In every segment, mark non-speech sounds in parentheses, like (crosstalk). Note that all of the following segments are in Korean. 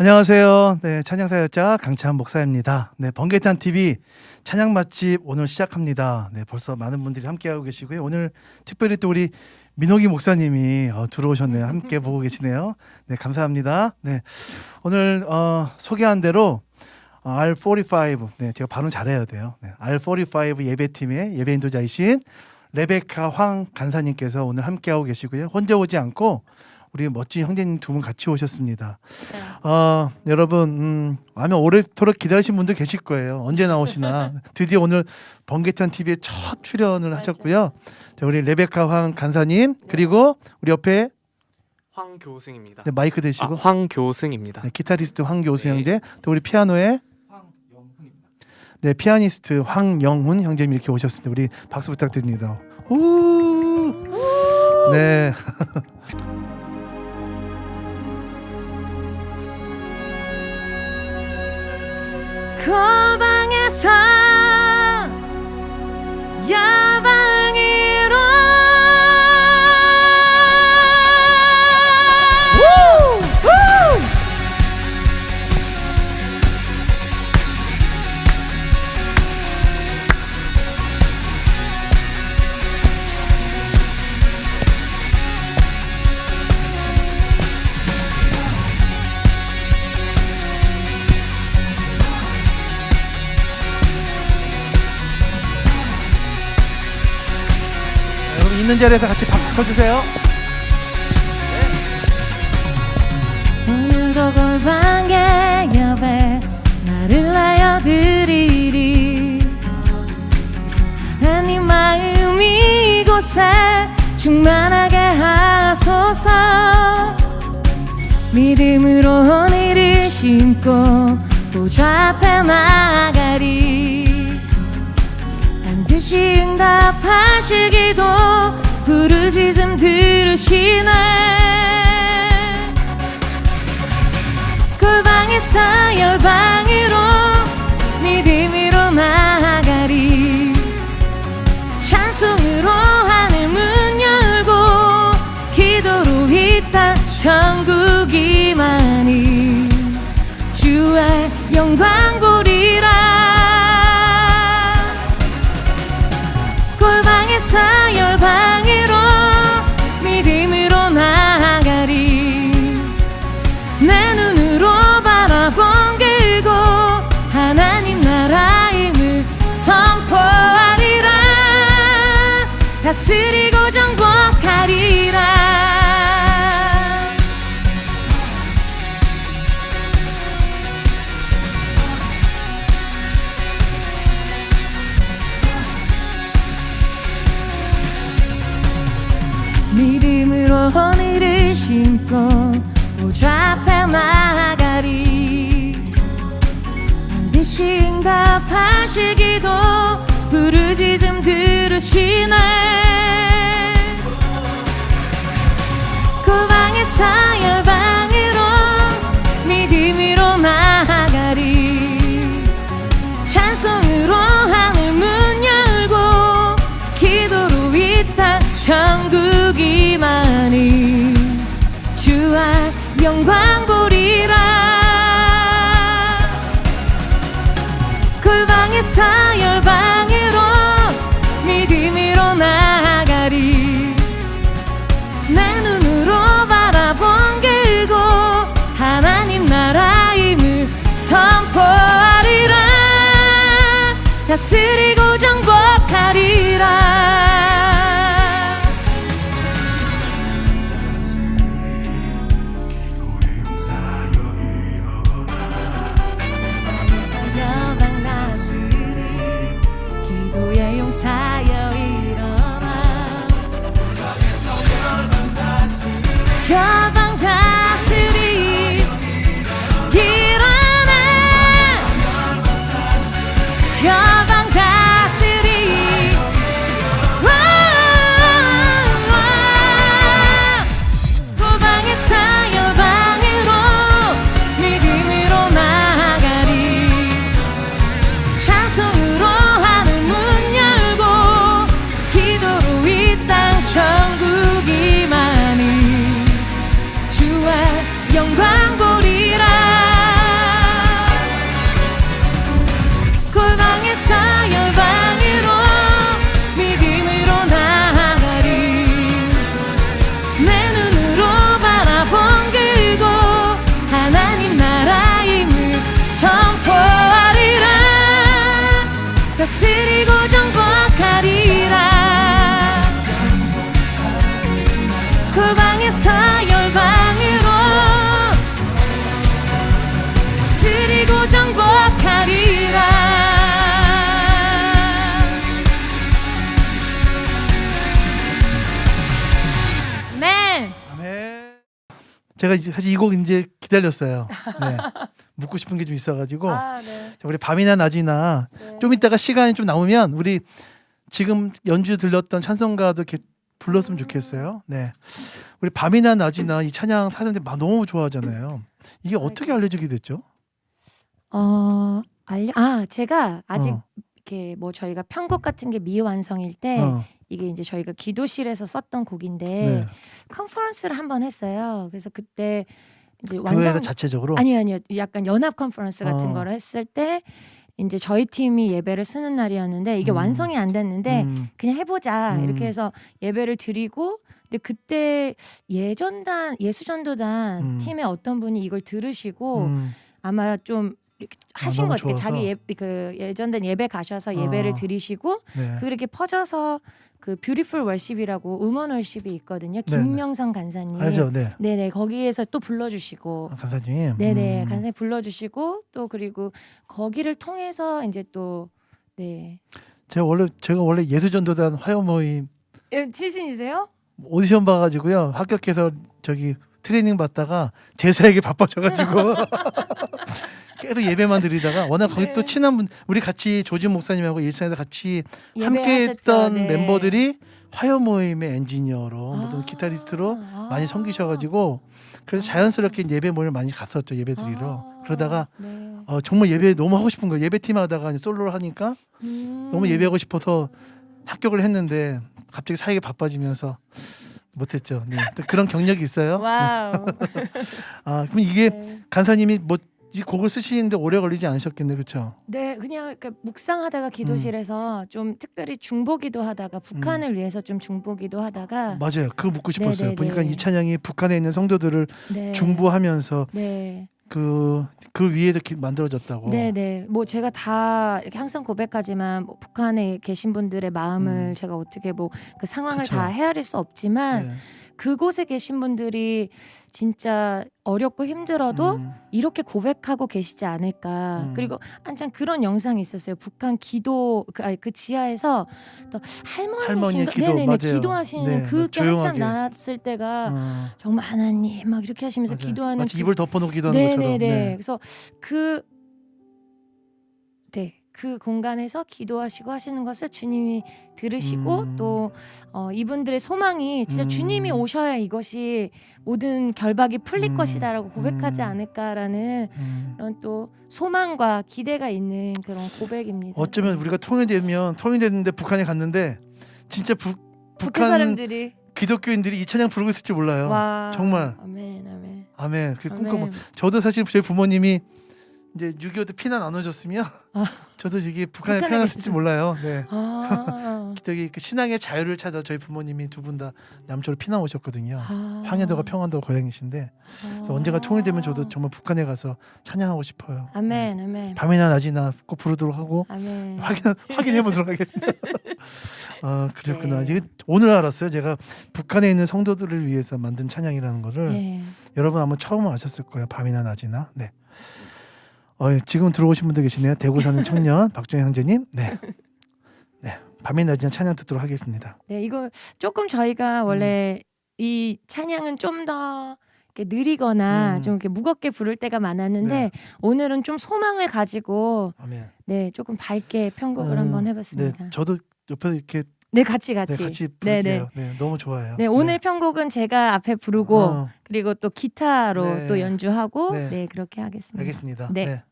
안녕하세요. 네, 찬양사역자 강찬 목사입니다. 네, 번개탄 TV 찬양 맛집 오늘 시작합니다. 네, 벌써 많은 분들이 함께하고 계시고요. 오늘 특별히 또 우리 민호기 목사님이 어, 들어오셨네요. 함께 (laughs) 보고 계시네요. 네, 감사합니다. 네, 오늘 어, 소개한 대로 어, R45, 네, 제가 발음 잘해야 돼요. 네, R45 예배팀의 예배 인도자이신 레베카 황 간사님께서 오늘 함께하고 계시고요. 혼자 오지 않고 우리 멋진 형제님 두 분 같이 오셨습니다. 어, 여러분, 음, 아마 오래도록 기다리신 분들 계실 거예요. 언제 나오시나. (laughs) 드디어 오늘 번개탄 TV에 첫 출연을 하셨고요. 자, 우리 레베카 황 간사님, 그리고 우리 옆에 황교승입니다. 네, 마이크 아, 대시고 황교승입니다. 네, 기타리스트 황교수 네. 형제, 또 우리 피아노의 네, 피아니스트 황영훈 형제님 이렇게 오셨습니다. 우리 박수 부탁드립니다. 우! 네. (laughs) 골방에서 자리에서 같이 박수 쳐주세요. 오늘도 골방에 여배 나를 나여 드리리. 하나님 마음이 이곳에 충만하게 하소서. 믿음으로 오늘을 심고 보좌 앞에 나가리. 반드시 응답하시기도 부르짖 음 들으시네. 골방에서 열방 다스리고 정복하리라. 믿음으로 오늘을 심고 보좌 앞에 나가리. 반드시 응답하시기도 부르짖음 들으시네 제가 이제 사실 이 곡 이제 기다렸어요. (laughs) 네. 묻고 싶은 게 좀 있어가지고 아, 네. 자, 우리 밤이나 낮이나 네. 좀 이따가 시간이 좀 남으면 우리 지금 연주 들렸던 찬송가도 이렇게 불렀으면 좋겠어요. 네. 우리 밤이나 낮이나 이 찬양 막 너무 좋아하잖아요. 이게 어떻게 알려지게 됐죠? 어, 알려 아, 제가 아직 어, 이렇게 뭐 저희가 편곡 같은 게 미완성일 때 어, 이게 이제 저희가 기도실에서 썼던 곡인데 네. 컨퍼런스를 한 번 했어요. 그래서 그때 이제 완성 자체적으로 아니요, 아니요. 약간 연합 컨퍼런스 같은 어. 거를 했을 때 이제 저희 팀이 예배를 쓰는 날이었는데 이게 음. 완성이 안 됐는데 음, 그냥 해보자 음. 이렇게 해서 예배를 드리고 근데 그때 예전단 예수전도단 음. 팀의 어떤 분이 이걸 들으시고 음, 아마 좀 이렇게 하신 너무 것 같아요. 좋아서? 자기 예, 그 예전된 예배 가셔서 예배를 어. 드리시고 네. 그렇게 퍼져서 그 뷰티풀 월십이라고 음원 월십이 있거든요. 네네. 김명성 간사님. 알죠, 네. 네네 거기에서 또 불러주시고 아, 간사님. 네네 음. 간사님 불러주시고 또 그리고 거기를 통해서 이제 또 네. 제가 원래 제가 원래 예수전도단 화요 모임 예, 출신이세요? 오디션 봐가지고요 합격해서 저기 트레이닝 받다가 제사에게 바빠져가지고 (laughs) (laughs) 계속 예배만 드리다가 워낙 거기 네. 또 친한 분 우리 같이 조진 목사님하고 일산에서 같이? 함께했던 네. 멤버들이 화요 모임의 엔지니어로 모든 아, 기타리스트로 아. 많이 섬기셔가지고 그래서 자연스럽게 예배 모임을 많이 갔었죠 예배 드리러 아, 그러다가 네. 어, 정말 예배 너무 하고 싶은 거예요 예배팀 하다가 솔로를 하니까 음. 너무 예배하고 싶어서 합격을 했는데 갑자기 사역이 바빠지면서 못했죠. 네. 또 그런 경력이 있어요. 와우. (laughs) 아 그럼 이게 네. 간사님이 뭐 이 곡을 쓰시는데 오래 걸리지 않으셨겠네, 그렇죠? 네, 그냥 이렇게 묵상하다가 기도실에서 좀 특별히 중보기도 하다가 북한을 위해서 좀 중보기도 하다가 맞아요. 그거 묻고 싶었어요. 네네네. 보니까 이 찬양이 북한에 있는 성도들을 네. 중보하면서 네. 그 그 위에서 기- 만들어졌다고. 네, 네. 뭐 제가 다 이렇게 항상 고백하지만 뭐 북한에 계신 분들의 마음을 음. 제가 어떻게 뭐 그 상황을 그쵸. 다 헤아릴 수 없지만 네. 그곳에 계신 분들이 진짜 어렵고 힘들어도 음, 이렇게 고백하고 계시지 않을까. 음. 그리고 한참 그런 영상이 있었어요. 북한 기도 그, 아니, 그 지하에서 또 할머니신가 기도, 네네네 맞아요. 기도하시는 네, 그게 한참. 나왔을 때가 어, 정말 하나님 막 이렇게 하시면서 맞아요. 기도하는 마치 그 입을 덮어놓기도 하는 것처럼. 네네네. 네. 그래서 그 네. 그 공간에서 기도하시고 하시는 것을 주님이 들으시고 음. 또 어, 이분들의 소망이 진짜 음. 주님이 오셔야 이것이 모든 결박이 풀릴 음. 것이다라고 고백하지 음. 않을까라는 음. 그런 또 소망과 기대가 있는 그런 고백입니다. 어쩌면 우리가 통일되면 통일됐는데 북한에 갔는데 진짜 북 북한 북한 사람들이 기독교인들이 이 찬양 부르고 있을지 몰라요. 와 정말. 아멘 아멘. 아멘. 그 꿈꿔. 아멘. 저도 사실 저희 부모님이 이제 6.25때 피난 안 오셨으면 아. (laughs) 저도 이게 북한에 태어났을지. 몰라요. 네. 아, (laughs) 저기 그 신앙의 자유를 찾아 저희 부모님이 두 분 다 남쪽으로 피난 오셨거든요. 아. 황해도가 평안도 고향이신데 그래서 언제가 통일되면 저도 정말 북한에 가서 찬양하고 싶어요. 네. 아멘 아멘 밤이나 낮이나 꼭 부르도록 하고 아멘. (laughs) 확인 확인해 보도록 하겠습니다. 아 그렇구나. 네. 오늘 알았어요. 제가 북한에 있는 성도들을 위해서 만든 찬양이라는 거를 네. 여러분 아마 처음 아셨을 거예요. 밤이나 낮이나. 네. 어, 지금 들어오신 분들 계시네요. 대구 사는 청년 (laughs) 박정희 형제님. 네. (laughs) 네. 밤이나 낮이나 찬양 듣도록 하겠습니다. 네, 이거 조금 저희가 원래 이 찬양은 좀더 느리거나 음. 좀 이렇게 무겁게 부를 때가 많았는데 네. 오늘은 좀 소망을 가지고 아멘. 네 조금 밝게 편곡을 어, 한번 네. 해봤습니다. 저도 옆에 이렇게 네, 같이 네, 같이. 같이 네, 부를게요. 네, 너무 좋아요. 네, 오늘 편곡은 제가 앞에 부르고 어, 그리고 또 기타로 네. 또 연주하고 네. 네, 그렇게 하겠습니다. 알겠습니다. 네.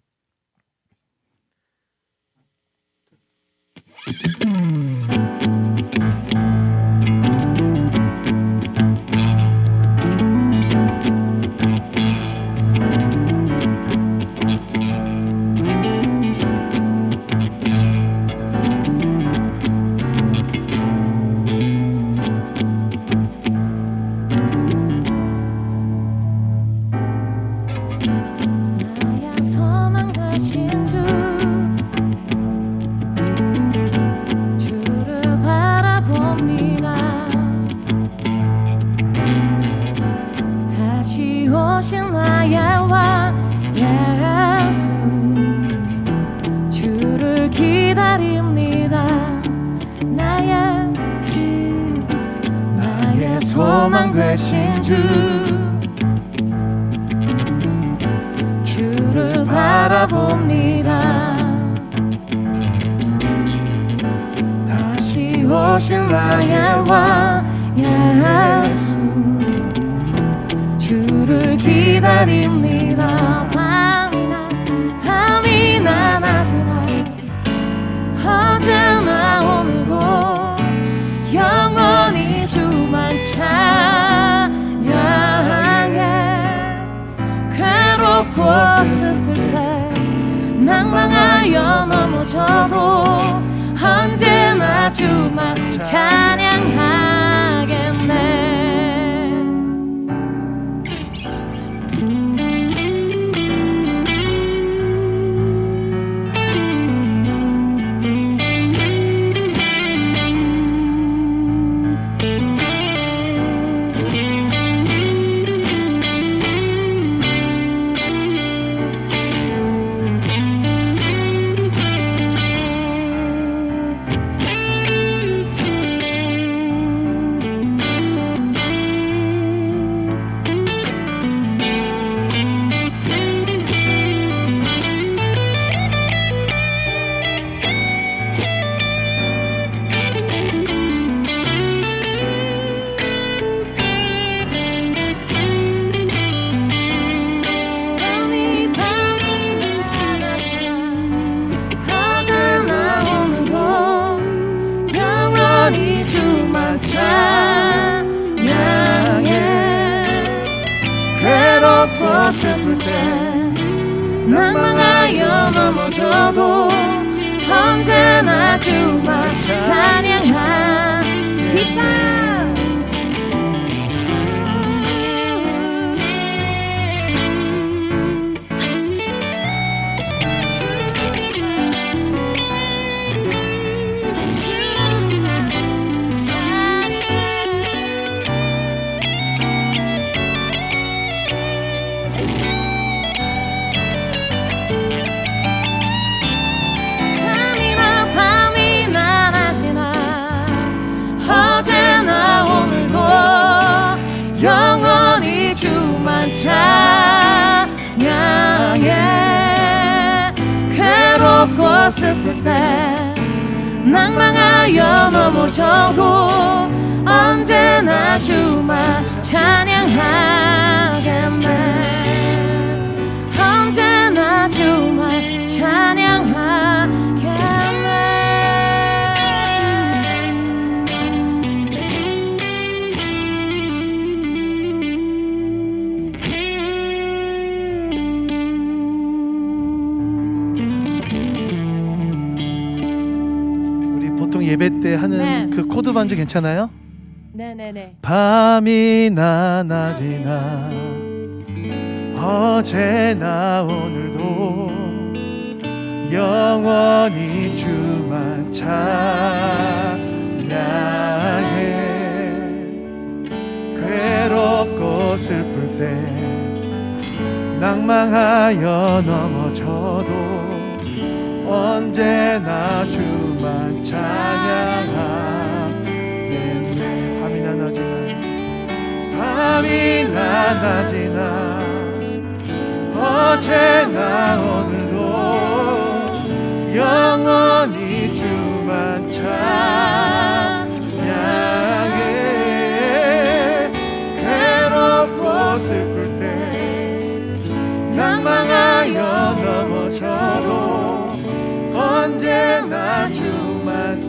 나야 소망 되신 주 오실 나의 왕 예수 주를 기다립니다. 밤이나 밤이나 낮이나. 어제나 오늘도 영원히 주만 찬양해. 괴롭고 슬플 때 낭망하여 넘어져도 주만 찬 낭망하여 넘어져도 언제나 주만 찬양한 기타 괴롭고 슬플 때 낭망하여 넘어져도 언제나 주만 찬양하겠네. 언제나 주만 찬양하 예배 때 하는 네. 그 코드 반주 괜찮아요? 네네네 밤이나 낮이나 어제나 오늘도 영원히 주만 찬양해 괴롭고 슬플 때 낭망하여 넘어져도 언제나 주만 찬양하겠네. 밤이나 낮이나. 밤이나 낮이나. 어제나 오늘도 영원히 주만 찬양해. 괴롭고 슬플 때 낭망하여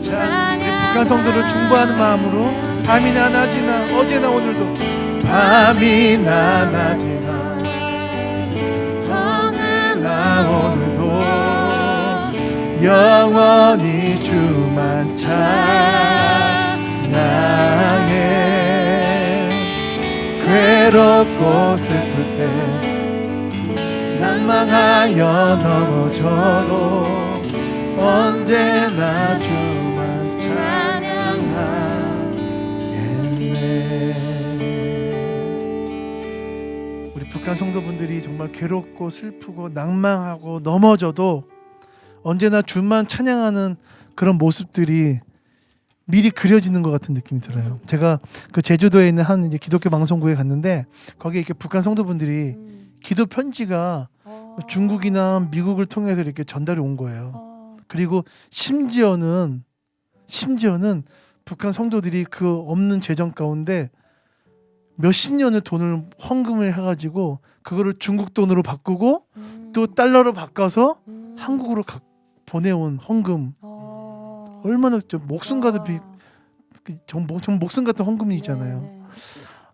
주만 찬 우리 북한 성도를 중보하는 마음으로 밤이나 낮이나 어제나 오늘도 밤이나 낮이나 어제나 오늘도 영원히 주만 찬양해. 괴롭고 슬플 때 낭망하여 넘어져도 언제나 주 북한 성도분들이 정말 괴롭고 슬프고 낭망하고 넘어져도 언제나 주만 찬양하는 그런 모습들이 미리 그려지는 것 같은 느낌이 들어요. 제가 그 제주도에 있는 한 이제 기독교 방송국에 갔는데 거기에 이렇게 북한 성도분들이 음. 기도 편지가 어. 중국이나 미국을 통해서 이렇게 전달이 온 거예요. 어. 그리고 심지어는 심지어는 북한 성도들이 그 없는 재정 가운데 몇십 년을 돈을 헌금을 해가지고 그거를 중국 돈으로 바꾸고 음. 또 달러로 바꿔서 음. 한국으로 가, 보내온 헌금 어. 얼마나 좀 목숨 가도 비, 와. 그 정, 목- 정 목숨 같은 헌금이잖아요. 네, 네.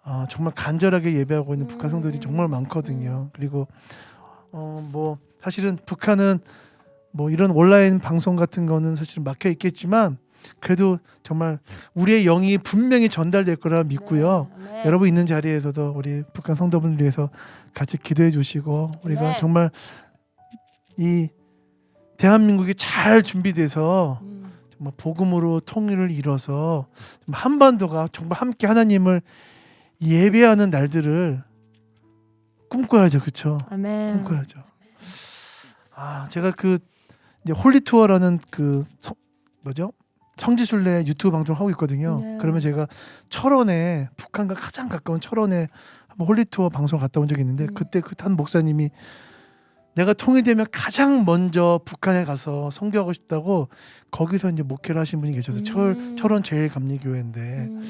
아 정말 간절하게 예배하고 있는 북한 성도들이 음. 정말 많거든요. 그리고 어 뭐 사실은 북한은 뭐 이런 온라인 방송 같은 거는 사실 막혀 있겠지만 그래도 정말 우리의 영이 분명히 전달될 거라 믿고요. 네, 네. 여러분 있는 자리에서도 우리 북한 성도분을 위해서 같이 기도해 주시고 우리가 네. 정말 이 대한민국이 잘 준비돼서 음. 정말 복음으로 통일을 이뤄서 좀 한반도가 정말 함께 하나님을 예배하는 날들을 꿈꿔야죠, 그렇죠? 아멘. 꿈꿔야죠. 아, 제가 그 이제 홀리 투어라는 그 성, 뭐죠? 성지순례 유튜브 방송을 하고 있거든요. 네. 그러면 제가 철원에 북한과 가장 가까운 철원에 한번 홀리 투어 방송 갔다 온 적이 있는데 음. 그때 그 한 목사님이 내가 통일되면 가장 먼저 북한에 가서 선교하고 싶다고 거기서 이제 목회를 하신 분이 계셔서 철 음. 철원 제일 감리교회인데 음.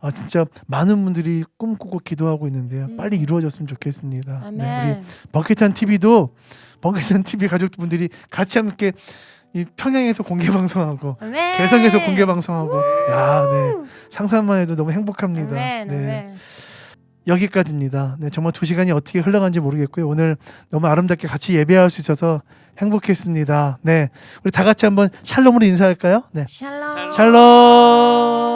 아 진짜 많은 분들이 꿈꾸고 기도하고 있는데요. 음. 빨리 이루어졌으면 좋겠습니다. 네, 아멘. 우리 버킷한 TV도 버킷한 TV 가족분들이 같이 함께 이 평양에서 공개 방송하고 아멘. 개성에서 공개 방송하고 야, 네. 상상만 해도 너무 행복합니다. 아멘. 네. 아멘. 여기까지입니다. 네, 정말 두 시간이 어떻게 흘러간지 모르겠고요. 오늘 너무 아름답게 같이 예배할 수 있어서 행복했습니다. 네, 우리 다 같이 한번 샬롬으로 인사할까요? 네, 샬롬. 샬롬.